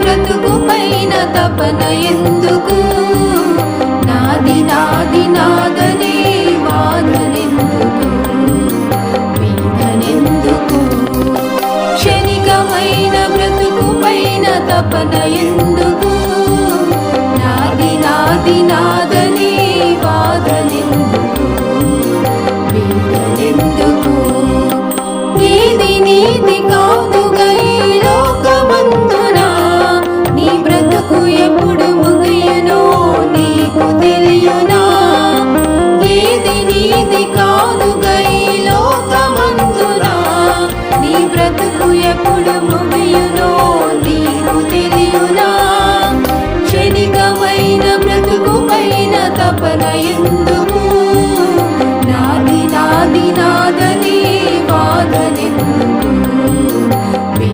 బ్రతుకు పైన తపన ఎందుకు? నాది నాది నాదనే వాదనెందుకు పీడనెందుకు క్షణికమైన బ్రతుకు పైన తపన ఎందుకు? నాది నాది నాదనే వాదనెందుకు? పీడనెందుకు తోడుగై లోకమందునా? నీ బ్రతుకు ఎప్పుడు